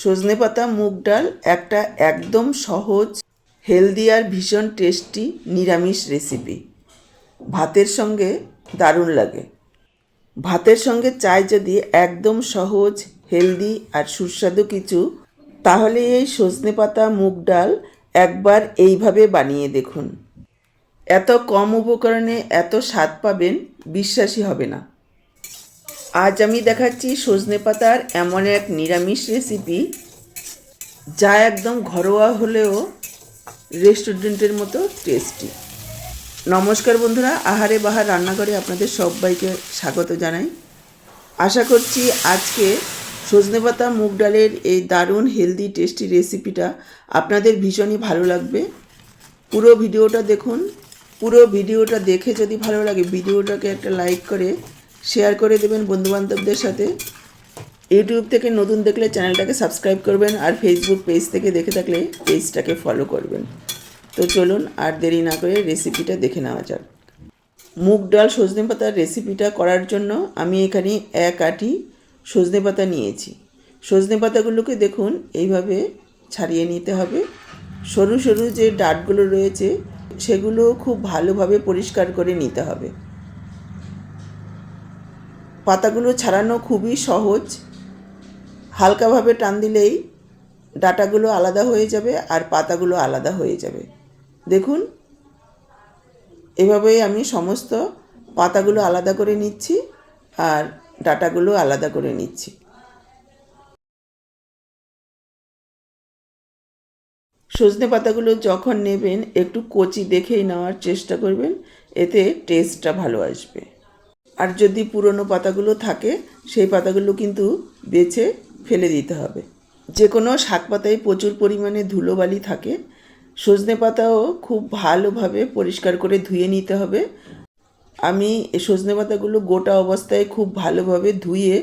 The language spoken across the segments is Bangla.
সজনে পাতা, মুগ ডাল, একটা একদম সহজ, হেলদি আর ভীষণ টেস্টি নিরামিষ রেসিপি। ভাতের সঙ্গে দারুণ লাগে। ভাতের সঙ্গে চাই যদি একদম সহজ, হেলদি আর সুস্বাদু কিছু, তাহলে এই সজনে পাতা, মুগ ডাল একবার এইভাবে বানিয়ে দেখুন। এত কম উপকরণে এত স্বাদ পাবেন, বিশ্বাসই হবে না। আজ আমি দেখাচ্ছি সজনে পাতার এমন এক নিরামিষ রেসিপি যা একদম ঘরোয়া হলেও রেস্টুরেন্টের মতো টেস্টি নমস্কার বন্ধুরা, আহারে বাহার রান্নাঘরে আপনাদের সবাইকে স্বাগত জানাই। আশা করছি আজকে সজনে পাতা, মুগ ডালের এই দারুণ হেলদি টেস্টি রেসিপিটা আপনাদের ভীষণই ভালো লাগবে। পুরো ভিডিওটা দেখুন। পুরো ভিডিওটা দেখে যদি ভালো লাগে, ভিডিওটাকে একটা লাইক করে শেয়ার করে দেবেন বন্ধুবান্ধবদের সাথে। ইউটিউব থেকে নতুন দেখলে চ্যানেলটাকে সাবস্ক্রাইব করবেন আর ফেসবুক পেজ থেকে দেখে থাকলে পেজটাকে ফলো করবেন। তো চলুন আর দেরি না করে রেসিপিটা দেখে নেওয়া যাক। মুগ ডাল সজনে পাতার রেসিপিটা করার জন্য আমি এখানে এক আটি সজনে পাতা নিয়েছি। সজনে পাতাগুলোকে দেখুন, এইভাবে ছাড়িয়ে নিতে হবে। সরু সরু যে ডাঁটগুলো রয়েছে, সেগুলো খুব ভালোভাবে পরিষ্কার করে নিতে হবে। পাতাগুলো ছাড়ানো খুবই সহজ। হালকাভাবে টান দিলেই ডাটাগুলো আলাদা হয়ে যাবে আর পাতাগুলো আলাদা হয়ে যাবে। দেখুন, এভাবেই আমি সমস্ত পাতাগুলো আলাদা করে নিচ্ছি আর ডাটাগুলো আলাদা করে নিচ্ছি। সজনে পাতাগুলো যখন নেবেন, একটু কচি দেখেই নেওয়ার চেষ্টা করবেন, এতে টেস্টটা ভালো আসবে। আর যদি পুরনো পাতাগুলো থাকে, সেই পাতাগুলো কিন্তু বেছে ফেলে দিতে হবে। যে কোনো শাক পাতায় প্রচুর পরিমাণে ধুলোবালি থাকে। সজনে পাতাও খুব ভালোভাবে পরিষ্কার করে ধুয়ে নিতে হবে। আমি সজনে পাতাগুলো গোটা অবস্থায় খুব ভালোভাবে ধুয়ে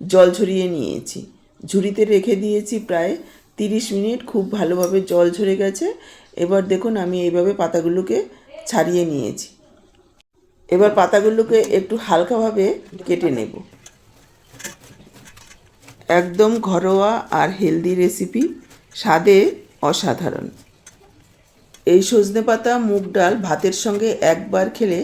জল ঝরিয়ে নিয়েছি। ঝুড়িতে রেখে দিয়েছি প্রায় তিরিশ মিনিট, খুব ভালোভাবে জল ঝরে গেছে। এবার দেখুন, আমি এইভাবে পাতাগুলোকে ছাড়িয়ে নিয়েছি। এবার পাতাগুলোকে একটু হালকাভাবে কেটে নেব। একদম ঘরোয়া আর হেলদি রেসিপি, স্বাদে অসাধারণ। এই সজনে পাতা, মুগ ডাল ভাতের সঙ্গে একবার খেলে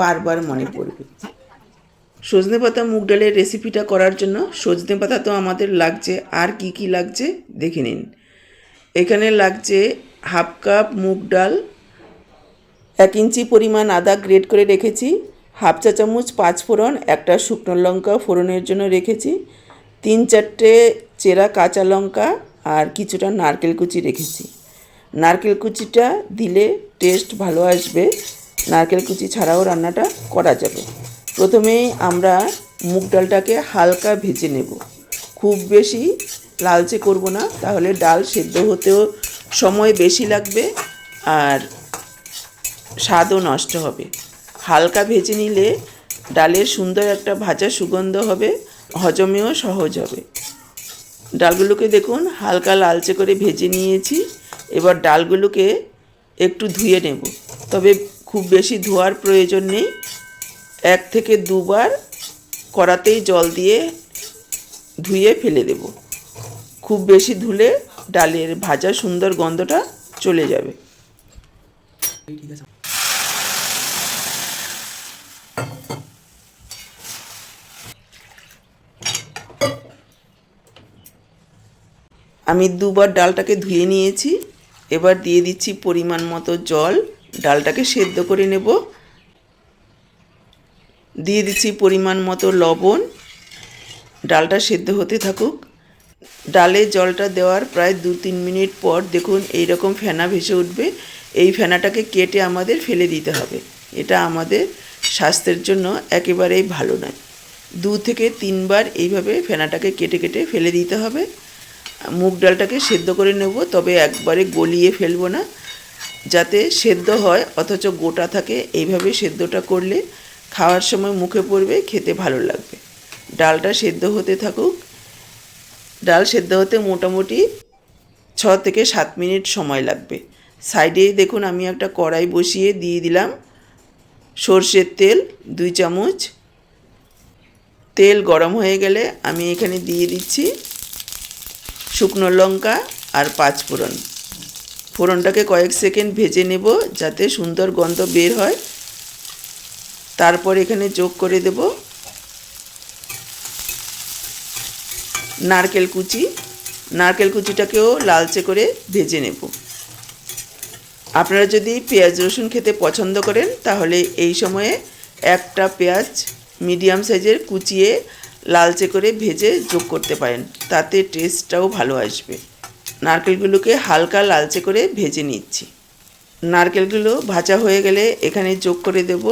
বারবার মনে পড়বে। সজনে পাতা, মুগ ডালের রেসিপিটা করার জন্য সজনে পাতা তো আমাদের লাগছে। আর কি কি লাগছে দেখে নিন। এখানে লাগছে হাফ কাপ মুগ ডাল এক ইঞ্চি পরিমাণ আদা গ্রেট করে রেখেছি, হাফ চা চামচ পাঁচ ফোড়ন, একটা শুকনো লঙ্কা ফোড়নের জন্য রেখেছি, তিন চারটে চেরা কাঁচা লঙ্কা আর কিছুটা নারকেল কুচি রেখেছি। নারকেল কুচিটা দিলে টেস্ট ভালো আসবে, নারকেল কুচি ছাড়াও রান্নাটা করা যাবে। প্রথমেই আমরা মুগ ডালটাকে হালকা ভেজে নেব। খুব বেশি লালচে করব না, তাহলে ডাল সেদ্ধ হতেও সময় বেশি লাগবে আর স্বাদও নষ্ট হবে। হালকা ভেজে নিলে ডালের সুন্দর একটা ভাজা সুগন্ধ হবে, হজমেও সহজ হবে। ডালগুলোকে দেখুন, হালকা লালচে করে ভেজে নিয়েছি। এবার ডালগুলোকে একটু ধুয়ে নেব। তবে খুব বেশি ধোয়ার প্রয়োজন নেই। এক থেকে দুবার কড়াতেই জল দিয়ে ধুয়ে ফেলে দেব। খুব বেশি ধুলে ডালের ভাজা সুন্দর গন্ধটা চলে যাবে। আমি দুবার ডালটাকে ধুয়ে নিয়েছি। এবার দিয়ে দিচ্ছি পরিমাণ মতো জল। ডালটাকে সেদ্ধ করে নেব। দিয়ে দিচ্ছি পরিমাণ মতো লবণ। ডালটা সেদ্ধ হতে থাকুক। ডালে জলটা দেওয়ার প্রায় দু তিন মিনিট পর দেখুন এই রকম ফেনা ভেসে উঠবে। এই ফেনাটাকে কেটে আমাদের ফেলে দিতে হবে। এটা আমাদের স্বাস্থ্যের জন্য একেবারেই ভালো নয়। দু থেকে তিনবার এইভাবে ফেনাটাকে কেটে কেটে ফেলে দিতে হবে। মুগ ডালটাকে সেদ্ধ করে নেব, তবে একবারে গলিয়ে ফেলব না, যাতে সেদ্ধ হয়, অথচ গোটা থাকে। এইভাবে সেদ্ধটা করলে খাওয়ার সময় মুখে পড়বে, খেতে ভালো লাগবে। ডালটা সেদ্ধ হতে থাকুক। ডাল সেদ্ধ হতে মোটামুটি ছ থেকে সাত মিনিট সময় লাগবে। সাইডেই দেখুন, আমি একটা কড়াই বসিয়ে দিয়ে দিলাম। সর্ষের তেল, দুই চামচ। তেল গরম হয়ে গেলে আমি এখানে দিয়ে দিচ্ছি। শুকনো লঙ্কা আর পাঁচ ফোড়ন। ফোড়নটাকে কয়েক সেকেন্ড ভেজে নেব যাতে সুন্দর গন্ধ বের হয়। তারপর এখানে যোগ করে দেব নারকেল কুচি। নারকেল কুচিটাকেও লালচে করে ভেজে নেব। আপনারা যদি পেঁয়াজ, রসুন খেতে পছন্দ করেন, তাহলে এই সময়ে একটা পেঁয়াজ মিডিয়াম সাইজের কুচিয়ে লালচে করে ভেজে যোগ করতে পারেন। তাতে টেস্টটাও ভালো আসবে। নারকেলগুলোকে হালকা লালচে করে ভেজে নিচ্ছি। নারকেলগুলো ভাজা হয়ে গেলে এখানে যোগ করে দেব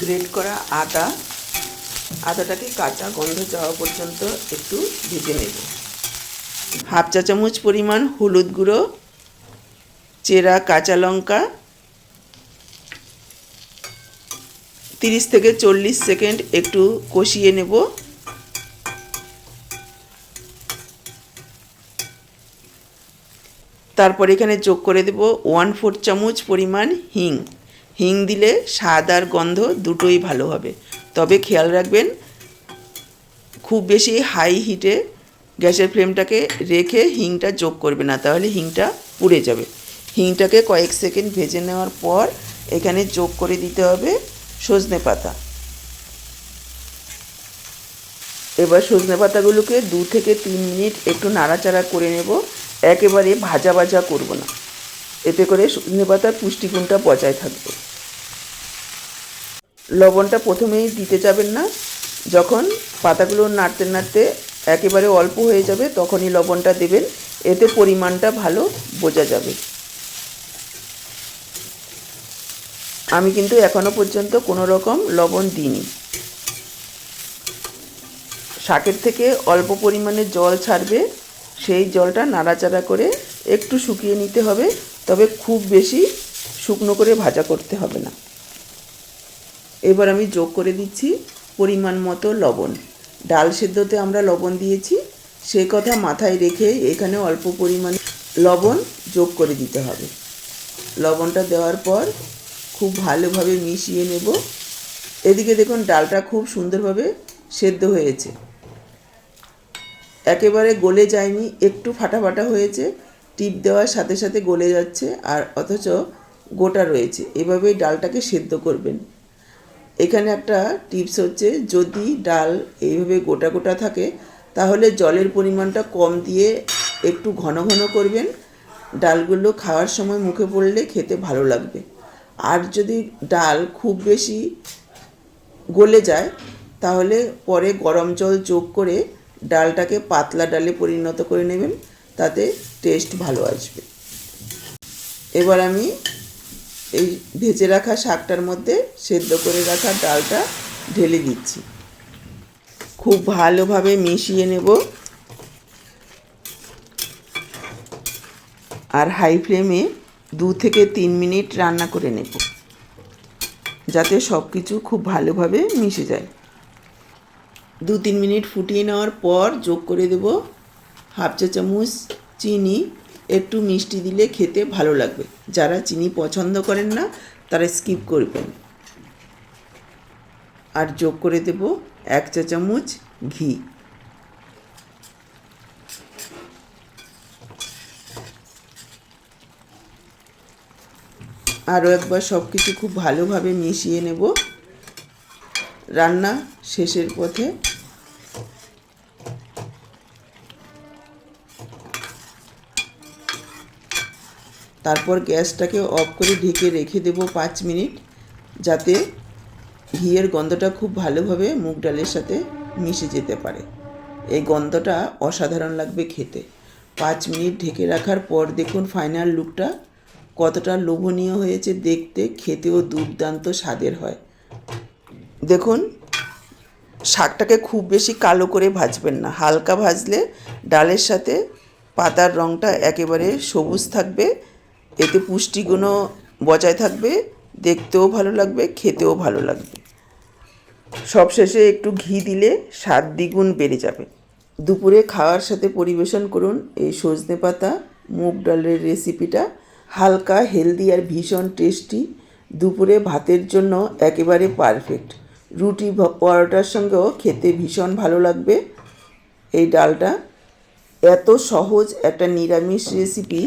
গ্রেট করা আদা। আদাটাকে কাঁচা গন্ধ যাওয়া পর্যন্ত একটু ভেজে নেব। হাফ চা চামচ পরিমাণ হলুদ গুঁড়ো, চেরা কাঁচা লঙ্কা তিরিশ থেকে চল্লিশ সেকেন্ড একটু কষিয়ে নেব। তারপর এখানে যোগ করে দেব ওয়ান ফোর চামচ পরিমাণ হিং। হিং দিলে স্বাদ আর গন্ধ দুটোই ভালো হবে। তবে খেয়াল রাখবেন, খুব বেশি হাই হিটে গ্যাসের ফ্লেমটাকে রেখে হিংটা যোগ করবে না, তাহলে হিংটা পুড়ে যাবে। হিংটাকে কয়েক সেকেন্ড ভেজে নেওয়ার পর এখানে যোগ করে দিতে হবে সজনে পাতা। এবার সজনে পাতাগুলোকে দু থেকে তিন মিনিট একটু নাড়াচাড়া করে নেব। একেবারে ভাজা ভাজা করব না। এতে করে সজনে পাতার পুষ্টিগুণটা বজায় থাকবে। লবণটা প্রথমেই দিতে যাবেন না। যখন পাতাগুলো নাড়তে নাড়তে একেবারে অল্প হয়ে যাবে, তখনই লবণটা দেবেন। এতে পরিমাণটা ভালো বোঝা যাবে। আমি কিন্তু এখনও পর্যন্ত কোনো রকম লবণ দিইনি। শাকের থেকে অল্প পরিমাণে জল ছাড়বে, সেই জলটা নাড়াচাড়া করে একটু শুকিয়ে নিতে হবে, তবে খুব বেশি শুকনো করে ভাজা করতে হবে না। এবার আমি যোগ করে দিচ্ছি পরিমাণ মতো লবণ। ডাল সেদ্ধতে আমরা লবণ দিয়েছি, সে কথা মাথায় রেখে এখানে অল্প পরিমাণে লবণ যোগ করে দিতে হবে। লবণটা দেওয়ার পর খুব ভালোভাবে মিশিয়ে নেব। এদিকে দেখুন, ডালটা খুব সুন্দরভাবে সেদ্ধ হয়েছে। একেবারে গলে যায়নি, একটু ফাটা ফাটা হয়েছে। টিপ দেওয়ার সাথে সাথে গলে যাচ্ছে, আর অথচ গোটা রয়েছে। এভাবেই ডালটাকে সেদ্ধ করবেন। এখানে একটা টিপস হচ্ছে, যদি ডাল এইভাবে গোটা গোটা থাকে, তাহলে জলের পরিমাণটা কম দিয়ে একটু ঘন ঘন করবেন। ডালগুলো খাওয়ার সময় মুখে পড়লে খেতে ভালো লাগবে। আর যদি ডাল খুব বেশি গলে যায়, তাহলে পরে গরম জল যোগ করে ডালটাকে পাতলা ডালে পরিণত করে নেবেন, তাতে টেস্ট ভালো আসবে। এবার আমি এই ভেজে রাখা শাকটার মধ্যে সেদ্ধ করে রাখা ডালটা ঢেলে দিচ্ছি। খুব ভালোভাবে মিশিয়ে নেব। আর হাই ফ্লেমে দু থেকে তিন মিনিট রান্না করে নেব, যাতে সব কিছু খুব ভালোভাবে মিশে যায়। দু তিন মিনিট ফুটিয়ে নেওয়ার পর যোগ করে দেব হাফ চা চামচ চিনি। একটু মিষ্টি দিলে খেতে ভালো লাগবে। যারা চিনি পছন্দ করেন না, তারা স্কিপ করবেন। আর যোগ করে দেব এক চা চামচ ঘি। আরও একবার সব কিছু খুব ভালোভাবে মিশিয়ে নেব। রান্না শেষের পথে। তারপর গ্যাসটাকে অফ করে ঢেকে রেখে দেব পাঁচ মিনিট, যাতে ঘিয়ের গন্ধটা খুব ভালোভাবে মুগ ডালের সাথে মিশে যেতে পারে। এই গন্ধটা অসাধারণ লাগবে খেতে। পাঁচ মিনিট ঢেকে রাখার পর দেখুন ফাইনাল লুকটা কতটা লোভনীয় হয়েছে দেখতে, খেতেও দুর্দান্ত স্বাদের হয়। দেখুন, শাকটাকে খুব বেশি কালো করে ভাজবেন না। হালকা ভাজলে ডালের সাথে পাতার রঙটা একেবারে সবুজ থাকবে, এতে পুষ্টিগুণও বজায় থাকবে, দেখতেও ভালো লাগবে, খেতেও ভালো লাগবে। সবশেষে একটু ঘি দিলে স্বাদ দ্বিগুণ বেড়ে যাবে। দুপুরে খাওয়ার সাথে পরিবেশন করুন এই সজনে পাতা, মুগ ডালের রেসিপিটা হালকা, হেলদি আর ভীষণ টেস্টি। দুপুরে ভাতের জন্য একেবারে পারফেক্ট। রুটি পরোটার সঙ্গেও খেতে ভীষণ ভালো লাগবে। এই ডালটা এত সহজ একটা নিরামিষ রেসিপি,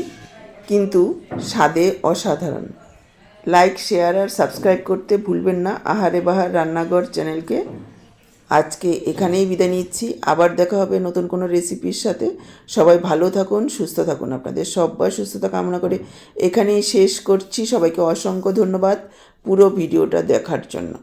কিন্তু স্বাদে অসাধারণ। লাইক, শেয়ার আর সাবস্ক্রাইব করতে ভুলবেন না। আহারে বাহার রান্নাঘর চ্যানেলকে। আজকে এখানেই বিদায় নিচ্ছি। আবার দেখা হবে নতুন কোনো রেসিপির সাথে। সবাই ভালো থাকুন, সুস্থ থাকুন। আপনাদের সব্বার সুস্থতা কামনা করে এখানেই শেষ করছি। সবাইকে অসংখ্য ধন্যবাদ পুরো ভিডিওটা দেখার জন্য।